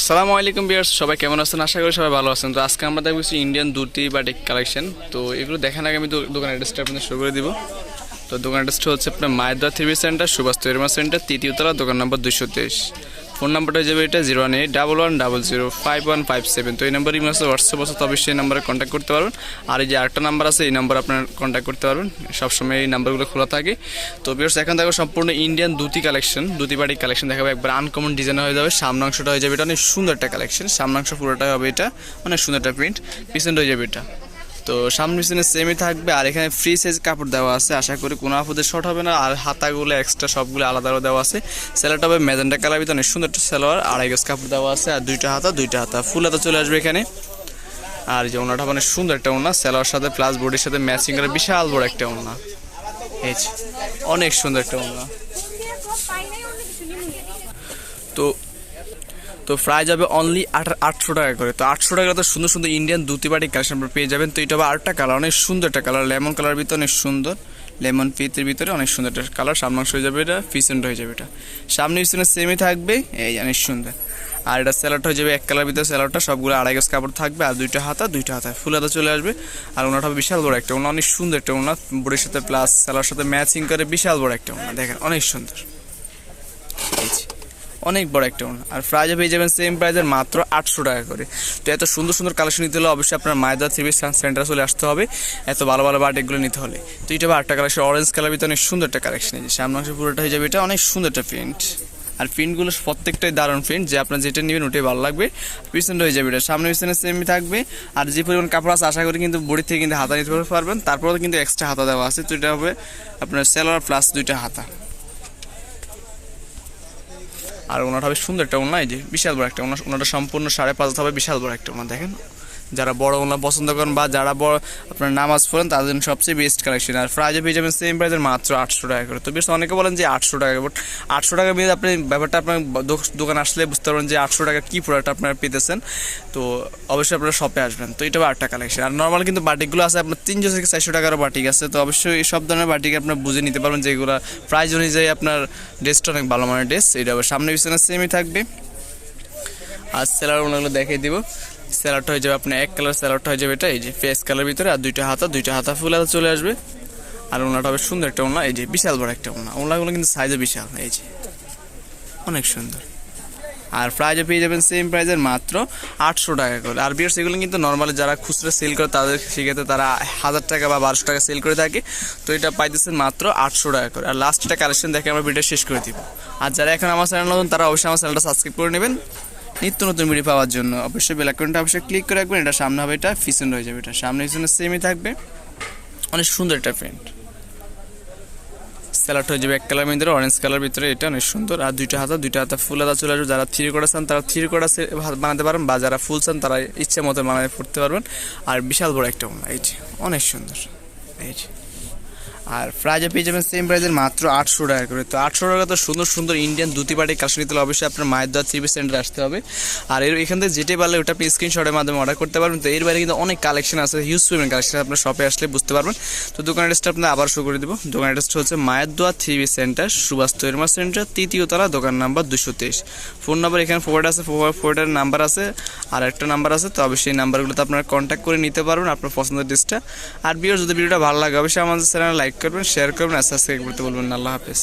আসসালামু আলাইকুম বিয়ার্স সবাই কেমন আছেন? আশা করি সবাই ভালো আছেন। তো আজকে আমরা দেখব ইন্ডিয়ান দুটি বা ডেক কালেকশন তো এগুলো দেখার আগে আমি দোকান অ্যাড্রেসটা আপনাদের শুরু করে দিব। তো দোকান অ্যাড্রেসটা হচ্ছে আপনার মায়দা three B three centre, Subhash তৈরমা centre, তৃতীয়তলা, দোকান নম্বর দুশো তেইশ। ফোন নাম্বারটা যাবে এটা zero one eight double one double zero five one five seven. তো এই নাম্বার ইমেল আছে হোয়াটসঅ্যাপ আছে তবে সেই নাম্বারে কন্ট্যাক্ট করতে পারবেন। আর এই যে আরেকটা নাম্বার আছে, এই নাম্বার আপনার কন্ট্যাক্ট করতে পারবেন। সবসময় এই নাম্বারগুলো খোলা থাকে। তো বিয়ার্স এখন দেখো সম্পূর্ণ ইন্ডিয়ান দুটি কালেকশন দুটি বাড়ি কালেকশন দেখাবে। একবার আনকমন ডিজাইন হয়ে যাবে সামনাংশটা হয়ে যাবে। এটা অনেক সুন্দর একটা কালেকশন সামনাংশ পুরোটা হবে এটা। অনেক সুন্দর একটা প্রিন্ট পিছনটা হয়ে যাবে এটা। তো সামনে পিছনে সেমই থাকবে আর এখানে ফ্রি সাইজ কাপড় দেওয়া আছে। আশা করি কোনো আপদে শর্ট হবে না। আর হাতাগুলো এক্সট্রা সবগুলো আলাদা দেওয়া আছে। সেলারটা হবে ম্যাজেন্টা কালার ভিতরে অনেক সুন্দর একটা সেলোয়ার আড়াই গজ কাপড় দেওয়া আছে আর দুইটা হাতা দুইটা হাতা। ফুল হাতা চলে আসবে এখানে। আর যে ওনাটা মানে সুন্দর একটা ওনা। সেলোয়ার সাথে প্লাস বডির সাথে ম্যাচিং করে বিশাল বড় একটা ওনা। অনেক সুন্দর একটা ওনা। তো তো প্রাইস যাবে অনলি আট আটশো টাকা করে। তো আটশো টাকা তো সুন্দর সুন্দর ইন্ডিয়ান দুটি বাটি কালেকশন পেয়ে যাবেন। তো এটা হবে আটটা কালার অনেক সুন্দর একটা কালার লেমন কালার ভিতরে অনেক সুন্দর। লেমন পিতের ভিতরে অনেক সুন্দর একটা কালার সামনাংশ হয়ে যাবে এটা ফিসেন্ট হয়ে যাবে এটা। সামনে পিছনে সেমই থাকবে, এই অনেক সুন্দর। আর এটা স্যালাডটা হয়ে যাবে এক কালার ভিতরে স্যালাডটা সবগুলো আড়াই গজ কাপড় থাকবে, আর দুইটা হাতা দুইটা হাতা। ফুল হাতা চলে আসবে। আর ওনাটা হবে বিশাল বড় একটা ওনা, অনেক সুন্দর একটা ওনা। বডির সাথে প্লাস স্যালার সাথে ম্যাচিং করে বিশাল বড় একটা ওনা। দেখেন, অনেক সুন্দর। এই। অনেক বড় একটা ওনা আর প্রাইজে পেয়ে যাবেন সেম প্রাইজের মাত্র আটশো টাকা করে। তো এত সুন্দর সুন্দর কালেকশন নিতে হলে অবশ্যই আপনার মায়দা থ্রি সেন্টার চলে আসতে হবে। এত ভালো ভালো বাটিকগুলো নিতে হলে। তো এটা আটটা কালেকশন অরেঞ্জ কালার ভিতরে অনেক সুন্দর একটা কালেকশন এই সামনে অংশে পুরোটা হয়ে যাবে, এটা অনেক সুন্দর একটা প্রিন্ট আর প্রিন্টগুলো প্রত্যেকটাই দারুণ প্রিন্ট যে আপনার যেটা নেবেন ওটাই ভালো লাগবে। পিছনটা হয়ে যাবে এটা, সামনে পিছনে সেমই থাকবে। আর যে পরিমাণ কাপড় আছে, আশা করি কিন্তু বডি থেকে কিন্তু হাতা নিতে পারবেন। তারপরে কিন্তু এক্সট্রা হাতা দেওয়া আছে। তো এটা হবে আপনার সেলোয়ার প্লাস দুইটা হাতা। আর ওনার হবে সুন্দর একটা ওনা যে বিশাল বড় একটা ওনার ওনাটা সম্পূর্ণ সাড়ে পাঁচ হবে বিশাল বড় একটা ওনার দেখেন। যারা বড় ওনা পছন্দ করেন বা যারা বড় আপনার নামাজ পড়েন, তাদের জন্য সবচেয়ে বেস্ট কালেকশন আর প্রাইজে পেয়ে যাবেন সেম প্রাইজের মাত্র আটশো টাকা করে। তো বেশ অনেকে বলেন যে আটশো টাকা বাট আটশো টাকা দিয়ে আপনি ব্যাপারটা আপনার দোকান আসলে বুঝতে পারবেন যে আটশো টাকা কী প্রোডাক্ট আপনারা পেতেছেন। তো অবশ্যই আপনারা শপে আসবেন। তো এটা আটটা কালেকশন আর নর্মাল কিন্তু বাটিকগুলো আছে, আপনার তিনশো থেকে চারশো টাকারও বাটিক আছে। তো অবশ্যই এই সব ধরনের বাটিক আপনার বুঝে নিতে পারবেন যেগুলো প্রাইজ অনুযায়ী আপনার ড্রেসটা অনেক ভালো মানের ড্রেস এটা আবার সামনে পিছনে সেমই থাকবে। আর সেলার ওনাগুলো দেখিয়ে দিব। স্যালাডটা হয়ে যাবে আপনার এক কালার স্যালাডটা হয়ে যাবে এটা, এই যে ফেস কালার ভিতরে, আর দুইটা হাতা দুইটা হাতা ফুল চলে আসবে। আর ওনাটা হবে সুন্দর একটা ওনা, এই যে বিশাল বড় একটা ওনা। ওনাগুলো কিন্তু সাইজে বিশাল, এই যে। অনেক সুন্দর। আর প্রাইজে পেয়ে যাবেন সেম প্রাইজের মাত্র আটশো টাকা করে। আর বিয়ার্স এগুলো কিন্তু নর্মালি যারা খুচরো সেল করে, তাদের সেক্ষেত্রে তারা হাজার টাকা বা বারোশো টাকা সেল করে থাকে। তো এটা পাইতেছেন মাত্র আটশো টাকা করে। আর লাস্ট একটা কালেকশন দেখে আমরা ভিডিও শেষ করে দিব। আর যারা এখন আমার চ্যানেল নতুন, তারা অবশ্যই আমার চ্যানেলটা সাবস্ক্রাইব করে নেবেন। নিত্য নতুন ভিডিও পাওয়ার জন্য অবশ্যই বেল আইকনটা অবশ্যই ক্লিক করে রাখবেন। এটা সামনে হবে, এটা পিছন হয়ে যাবে। এটা সামনে পিছনে সেমই থাকবে। অনেক সুন্দর একটা প্রিন্ট স্যালাড হয়ে যাবে এক কালার ভিতরে অরেঞ্জ কালার ভিতরে। এটা অনেক সুন্দর। আর দুইটা হাতা দুইটা হাতা ফুল হাতা চলে আসবে। যারা থ্রি কোটা চান তারা থ্রি কোটা বানাতে পারেন বা যারা ফুল চান, তারা ইচ্ছে মতো বানাতে পড়তে পারবেন। আর বিশাল বড় একটা এই যে, অনেক সুন্দর। এই যে। আর প্রাইজে পেয়ে যাবেন সেম প্রাইজের মাত্র আটশো টাকা করে। তো আটশো টাকা তো সুন্দর সুন্দর ইন্ডিয়ান দুটি বাড়ি কালেকশন নিতে অবশ্যই আপনার মায়ের দোয়া থ্রি সেন্টারে আসতে হবে। আর এর এখান থেকে যেটাই পারলে ওটা আপনি স্ক্রিনশটের মাধ্যমে অর্ডার করতে পারবেন। তো এর বাইরে কিন্তু অনেক কালেকশন আছে হিউজ পেমেন্ট কালেকশন আপনার শপে আসলে বুঝতে পারবেন। তো দোকান অ্যাড্রেসটা আপনার আবার শুরু করে দেবো। দোকান অ্যাড্রেসটা হচ্ছে মায়ের দোয়া থ্রি সেন্টার সুভাষ তৈরমা সেন্টার তৃতীয় তলা, দোকান নাম্বার দুশো তেইশ। ফোন নাম্বার এখানে ফোর্ড আছে ফোর্ডের নাম্বার আছে, আর একটা নাম্বার আছে। তো অবশ্যই এই নাম্বারগুলোতে আপনারা কন্ট্যাক্ট করে নিতে পারবেন আপনার পছন্দের ড্রেসটা আর বিয়ার যদি ভিডিওটা ভালো লাগে, অবশ্যই আমাদের চ্যানেল লাইক করবেন শেয়ার করবেন আর সাবস্ক্রাইব করতে বলবেন আল্লাহ হাফেজ।